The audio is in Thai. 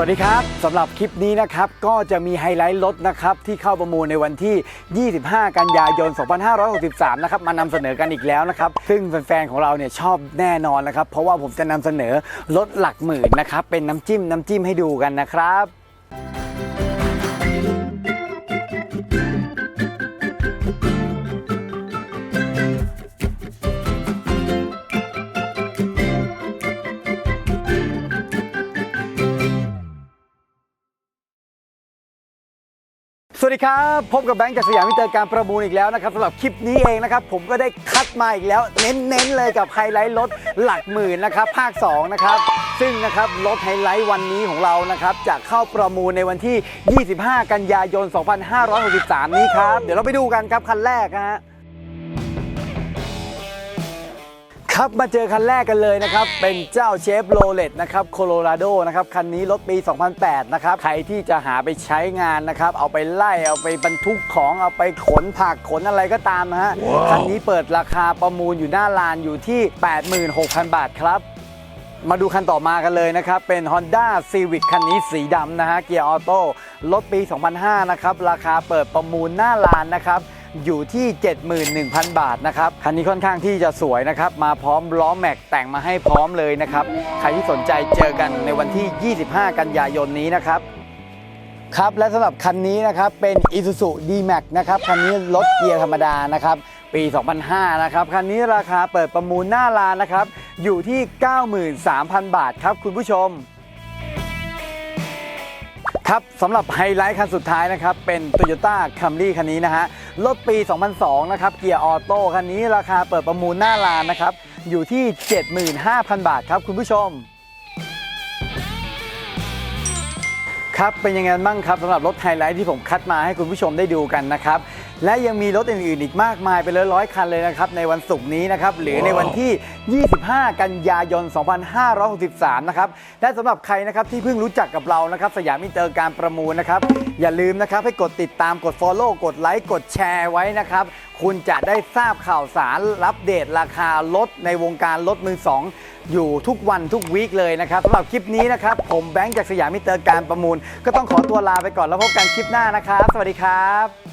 สวัสดีครับสำหรับคลิปนี้นะครับก็จะมีไฮไลท์รถนะครับที่เข้าประมูลในวันที่ 25 กันยายน 2563 นะครับมานำเสนอกันอีกแล้วนะครับซึ่งแฟนๆของเราเนี่ยชอบแน่นอนนะครับเพราะว่าผมจะนำเสนอรถหลักหมื่นนะครับเป็นน้ำจิ้มน้ำจิ้มให้ดูกันนะครับ สวัสดีครับ พบกับแบงค์จากสยามมิเตอร์การประมูลอีกแล้วนะครับสำหรับคลิปนี้เองนะครับ ผมก็ได้คัดมาอีกแล้วเน้นๆเลยกับไฮไลท์รถหลักหมื่นนะครับ ภาค 2 นะครับ ซึ่งนะครับรถไฮไลท์วันนี้ของเรานะครับจะเข้าประมูลในวันที่ 25 กันยายน 2563 นี้ครับ เดี๋ยวเราไปดูกันครับคันแรกนะฮะ ครับมาเจอคันแรกกันเลยนะครับ เป็นเจ้าเชฟโรเลตนะครับโคโลราโดนะครับ คันนี้รถปี 2008 นะครับ ใครที่จะหาไปใช้งานนะครับ เอาไปไล่ เอาไปบรรทุกของ เอาไปขนผักขนอะไรก็ตามนะฮะ คันนี้เปิดราคาประมูลอยู่หน้าลานอยู่ที่ 86,000 บาทครับมาดูคันต่อมากันเลยนะครับ เป็น Honda Civic คันนี้สีดำนะฮะเกียร์ออโต้รถปี 2005 นะครับ ราคาเปิดประมูลหน้าลานนะครับ อยู่ที่ 71,000 บาทนะครับคันนี้ค่อนข้างที่จะสวยนะครับ มาพร้อมล้อแม็กแต่งมาให้พร้อมเลยนะครับ ใครที่สนใจเจอกันในวันที่ 25 กันยายนนี้นะครับครับและสำหรับคันนี้นะครับเป็น Isuzu D-Max นะครับคันนี้รถเกียร์ธรรมดานะครับปี 2005 นะครับคันนี้ราคาเปิดประมูลหน้าร้านนะครับอยู่ที่ 93,000 บาทครับคุณผู้ชม ครับสำหรับไฮไลท์คันสุดท้ายนะครับ เป็น Toyota Camry คันนี้นะฮะ รถปี 2002 นะครับ เกียร์ออโต้คันนี้ราคาเปิดประมูลหน้าลานนะครับ อยู่ที่ 75,000 บาทครับคุณผู้ชม ครับเป็นยังไงบ้างครับสำหรับรถไฮไลท์ที่ผมคัดมาให้คุณผู้ชมได้ดูกันนะครับ และยังมีรถอื่นๆอีกมากมายไปเลยร้อยคันเลยนะครับในวันศุกร์นี้นะครับหรือในวันที่ 25 กันยายน 2563 นะครับและสำหรับใครนะครับที่เพิ่งรู้จักกับเรานะครับสยามอินเตอร์การประมูลนะครับอย่าลืมนะครับให้กดติดตามกด Follow กดไลค์กดแชร์ไว้นะครับคุณจะได้ทราบข่าวสารอัปเดตราคารถในวงการรถมือสองอยู่ทุกวันทุกวีคเลยนะครับสำหรับคลิปนี้นะครับ ผมแบงค์จากสยามมิเตอร์การประมูล ก็ต้องขอตัวลาไปก่อนแล้วพบกันคลิปหน้านะครับ สวัสดีครับ